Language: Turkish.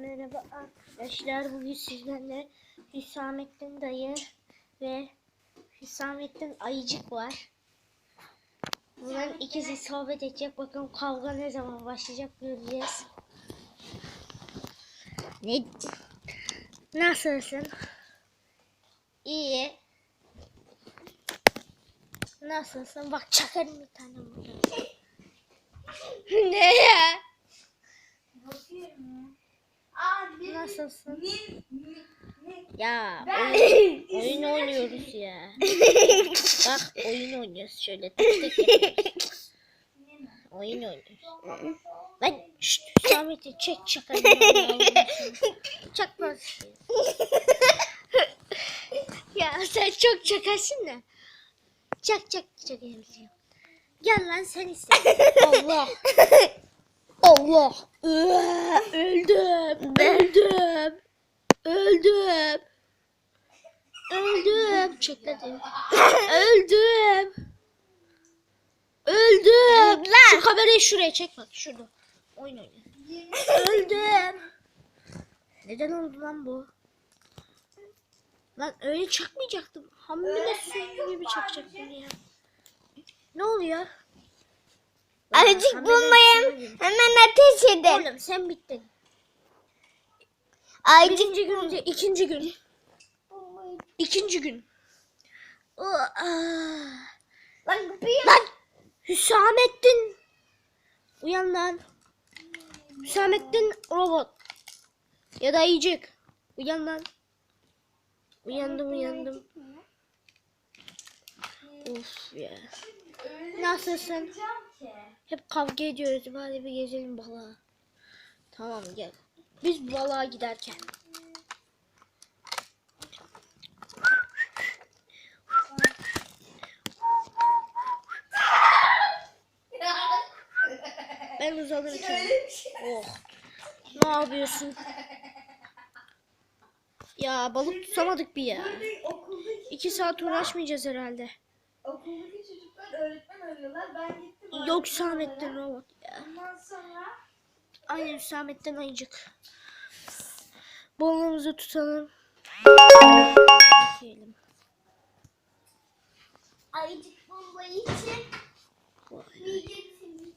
Merhaba arkadaşlar. Bugün sizlerle Hüsamettin dayı ve Hüsamettin ayıcık var. Bunların ikisi sohbet edecek. Bakalım kavga ne zaman başlayacak göreceğiz. Ne? Nasılsın? İyi. Nasılsın? Bak çakarım bir tane burada. ne ya? Abi. Nasılsın? Ya Ben- oyun, oyun oynuyoruz ya. Bak oyun oynuyoruz şöyle tık tık yapıyoruz. Oyun oynuyoruz. Lan şşt Samet'i çek çakalım. Çakmaz. ya sen çok çakarsın da. Çak çak çak elbise. Gel lan sen iste. Allah. Allah. Öldüm. Öldüm. Öldüm. Öldüm. Çekledim. Öldüm. Öldüm. Şu kamerayı şuraya çek bak şurada. Oyun oynuyor. Öldüm. Neden oldu lan bu? Lan öyle çakmayacaktım. Hamile suyu gibi çakacaktım ya. Ne oluyor? Azıcık gibi. Hemen ateş edin. Oğlum sen bittin. Azıcık Birinci gün, ikinci gün. İkinci gün. Lan. Lan Hüsamettin. Uyan lan. Hüsamettin robot. Ya da yiyecek. Uyan lan. Uyandım uyandım. Of ya. Nasılsın? Hep kavga ediyoruz. Bari bir gezelim balığa. Tamam gel. Biz balığa giderken. Ben uzanırken. Oh. Ne yapıyorsun? Ya balık tutamadık bir ya. İki saat uğraşmayacağız herhalde. okuldaki çocuklar öğretmen arıyorlar. Ben gittim. Yok Hüsamettin robot ya. Ondan sonra Aynen Hüsamettin ayıcık. Balığımızı tutalım. Yiyelim. ayıcık bulmayı için Vay.